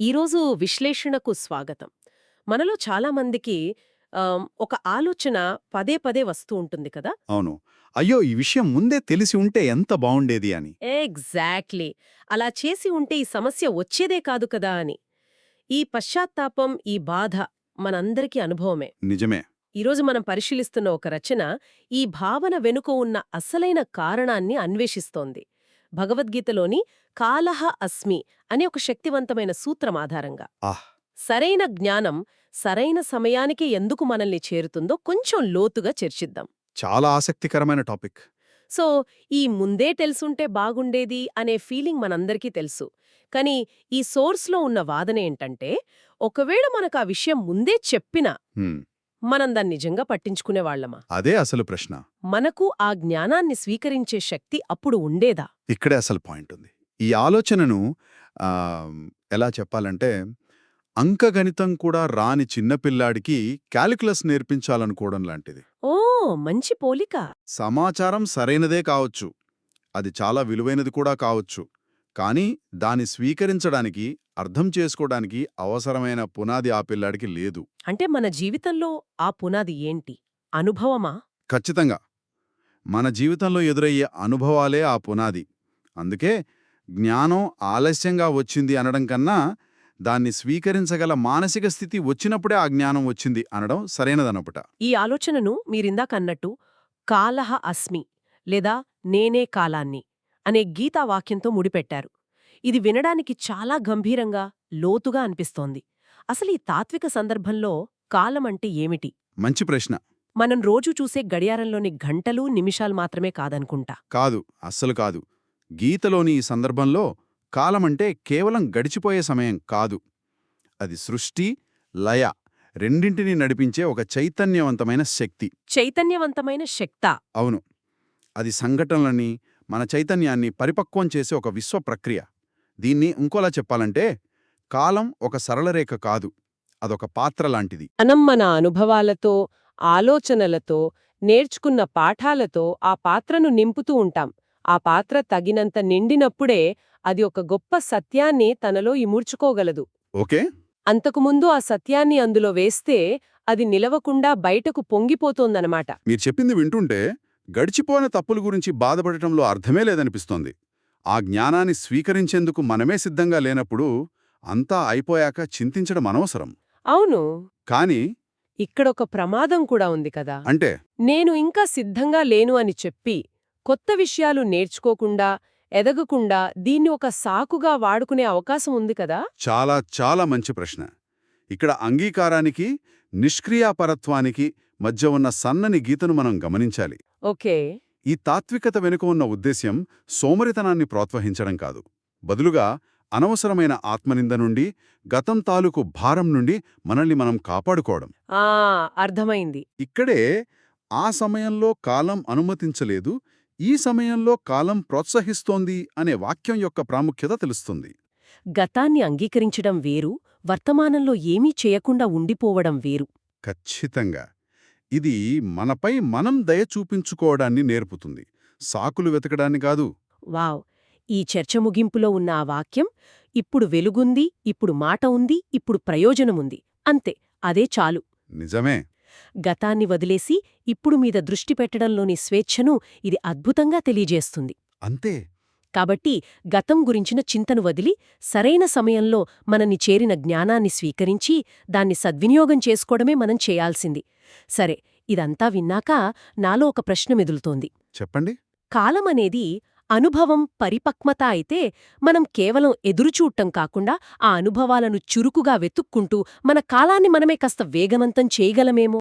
ఈరోజు విశ్లేషణకు స్వాగతం. మనలో చాలామందికి ఒక ఆలోచన పదే పదే వస్తూ ఉంటుంది కదా? అవును. అయ్యో ఈ విషయం ముందే తెలిసి ఉంటే ఎంత బావుండేది అని. ఎగ్జాక్ట్లీ. అలా చేసి ఉంటే ఈ సమస్య వచ్చేదే కాదు కదా అని. ఈ పశ్చాత్తాపం ఈ బాధ మనందరికీ అనుభవమే. నిజమే. ఈరోజు మనం పరిశీలిస్తున్న ఒక రచన ఈ భావన వెనుక ఉన్న అసలైన కారణాన్ని అన్వేషిస్తోంది. భగవద్గీతలోని కాలహ అస్మి అనే ఒక శక్తివంతమైన సూత్రం ఆధారంగా. సరైన జ్ఞానం సరైన సమయానికి ఎందుకు మనల్ని చేరుతుందో కొంచెం లోతుగా చర్చిద్దాం. చాలా ఆసక్తికరమైన టాపిక్. సో ఈ ముందే తెలుసుంటే బాగుండేది అనే ఫీలింగ్ మనందరికీ తెలుసు. కానీ ఈ సోర్స్లో ఉన్న వాదన ఏంటంటే ఒకవేళ మనకు ఆ విషయం ముందే చెప్పినా మనం దాన్ని నిజంగా పట్టించుకునేవాళ్ళమా అదే అసలు ప్రశ్న. మనకు ఆ జ్ఞానాన్ని స్వీకరించే శక్తి అప్పుడు ఉండేదా? ఇక్కడే అసలు పాయింట్ ఉంది. ఈ ఆలోచనను ఎలా చెప్పాలంటే అంకగణితం కూడా రాని చిన్నపిల్లాడికి క్యాలిక్యులస్ నేర్పించాలనుకోవడం లాంటిది. ఓ మంచి పోలిక. సమాచారం సరైనదే కావచ్చు. అది చాలా విలువైనది కూడా కావచ్చు. కానీ దాన్ని స్వీకరించడానికి అర్థం చేసుకోవడానికి అవసరమైన పునాది ఆ పిల్లాడికి లేదు. అంటే మన జీవితంలో ఆ పునాది ఏంటి? అనుభవమా? ఖచ్చితంగా. మన జీవితంలో ఎదురయ్యే అనుభవాలే ఆ పునాది. అందుకే జ్ఞానం ఆలస్యంగా వచ్చింది అనడం కన్నా దాన్ని స్వీకరించగల మానసిక స్థితి వచ్చినప్పుడే ఆ జ్ఞానం వచ్చింది అనడం సరైనదనపుట ఈ ఆలోచనను మీరిందాక అన్నట్టు కాలహ అస్మి లేదా నేనే కాలాన్ని అనే గీతా వాక్యంతో ముడిపెట్టారు. ఇది వినడానికి చాలా గంభీరంగా లోతుగా అనిపిస్తోంది. అసలు ఈ తాత్విక సందర్భంలో కాలమంటే ఏమిటి? మంచి ప్రశ్న. మనం రోజు చూసే గడియారంలోని గంటలు నిమిషాలు మాత్రమే కాదనుకుంటా. కాదు అస్సలు కాదు. గీతలోని ఈ సందర్భంలో కాలమంటే కేవలం గడిచిపోయే సమయం కాదు. అది సృష్టి లయ రెండింటినీ నడిపించే ఒక చైతన్యవంతమైన శక్తి. చైతన్యవంతమైన శక్తా. అవును. అది సంఘటనలని మన చైతన్యాన్ని పరిపక్వం చేసే ఒక విశ్వ ప్రక్రియ. దీన్ని ఇంకోలా చెప్పాలంటే కాలం ఒక సరళరేఖ కాదు అదొక పాత్ర లాంటిది. మనం మన అనుభవాలతో ఆలోచనలతో నేర్చుకున్న పాఠాలతో ఆ పాత్రను నింపుతూ ఉంటాం. ఆ పాత్ర తగినంత నిండినప్పుడే అది ఒక గొప్ప సత్యాన్ని తనలో ఇముడ్చుకోగలదు. ఓకే. అంతకుముందు ఆ సత్యాన్ని అందులో వేస్తే అది నిలవకుండా బయటకు పొంగిపోతోందనమాట మీరు చెప్పింది వింటుంటే గడిచిపోయిన తప్పుల గురించి బాధపడటంలో అర్థమే లేదనిపిస్తోంది. ఆ జ్ఞానాన్ని స్వీకరించేందుకు మనమే సిద్ధంగా లేనప్పుడు అంతా అయిపోయాక చింతించడం అనవసరం. అవును. కానీ ఇక్కడొక ప్రమాదం కూడా ఉంది కదా. అంటే? నేను ఇంకా సిద్ధంగా లేను అని చెప్పి కొత్త విషయాలు నేర్చుకోకుండా ఎదగకుండా దీన్ని ఒక సాకుగా వాడుకునే అవకాశం ఉంది కదా? చాలా చాలా మంచి ప్రశ్న. ఇక్కడ అంగీకారానికి నిష్క్రియాపరత్వానికి మధ్య ఉన్న సన్నని గీతను మనం గమనించాలి. ఓకే. ఈ తాత్వికత వెనుక ఉన్న ఉద్దేశ్యం సోమరితనాన్ని ప్రోత్సహించడం కాదు. బదులుగా అనవసరమైన ఆత్మనింద నుండి గతం తాలూకు భారం నుండి మనల్ని మనం కాపాడుకోవడం. ఆ అర్థమైంది. ఇక్కడే ఆ సమయంలో కాలం అనుమతించలేదు ఈ సమయంలో కాలం ప్రోత్సహిస్తోంది అనే వాక్యం యొక్క ప్రాముఖ్యత తెలుస్తుంది. గతాన్ని అంగీకరించడం వేరు వర్తమానంలో ఏమీ చేయకుండా ఉండిపోవడం వేరు. ఖచ్చితంగా. ఇది మనపై మనం దయ చూపించుకోవడాన్ని నేర్పుతుంది. సాకులు వెతకడాన్ని కాదు. వావ్! ఈ చర్చ ముగింపులో ఉన్న ఆ వాక్యం ఇప్పుడు వెలుగుంది ఇప్పుడు మాట ఉంది ఇప్పుడు ప్రయోజనముంది అంతే అదే చాలు. నిజమే. గతాన్ని వదిలేసి ఇప్పుడు మీద దృష్టి పెట్టడంలోని స్వేచ్ఛను ఇది అద్భుతంగా తెలియజేస్తుంది. అంతే. కాబట్టి గతం గురించిన చింతను వదిలి సరైన సమయంలో మనని చేరిన జ్ఞానాన్ని స్వీకరించి దాన్ని సద్వినియోగం చేసుకోవడమే మనం చేయాల్సింది. సరే ఇదంతా విన్నాక నాలో ఒక ప్రశ్న మెదులుతోంది. చెప్పండి. కాలమనేది అనుభవం పరిపక్వత అయితే మనం కేవలం ఎదురుచూడటం కాకుండా ఆ అనుభవాలను చురుకుగా వెతుక్కుంటూ మన కాలాన్ని మనమే కాస్త వేగవంతం చేయగలమేమో?